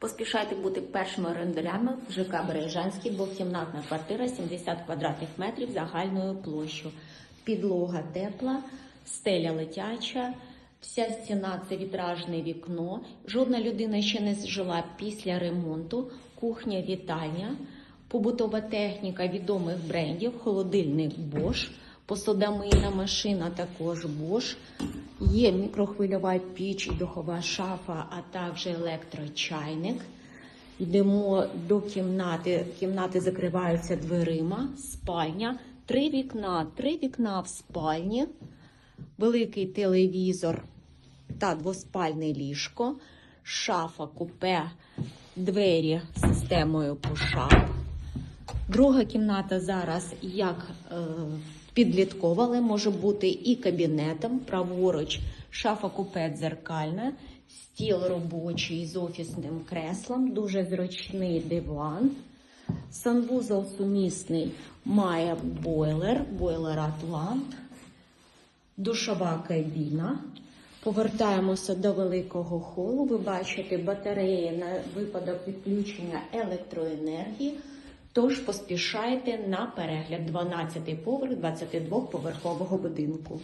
Поспішайте бути першими орендарями в ЖК Бережанський, двокімнатна квартира 70 квадратних метрів загальною площею. Підлога тепла, стеля летяча, вся стіна це вітражне вікно. Жодна людина ще не жила після ремонту. Кухня, вітальня, побутова техніка відомих брендів, холодильник Bosch, посудомийна машина також Bosch. Є мікрохвильова піч і духова шафа, а також електрочайник. Йдемо до кімнати. Кімнати закриваються дверима, спальня, три вікна, три вікна в спальні, великий телевізор та двоспальне ліжко, шафа, купе, двері з системою пошап. Друга кімната зараз як е, підліткова, але може бути і кабінетом. Праворуч шафа купе дзеркальна, стіл робочий з офісним креслом, дуже зручний диван. Санвузол сумісний має бойлер, бойлер Атлант, душова кабіна. Повертаємося до великого холу. Ви бачите батареї на випадок відключення електроенергії. Тож поспішайте на перегляд 12 поверх 22-поверхового будинку.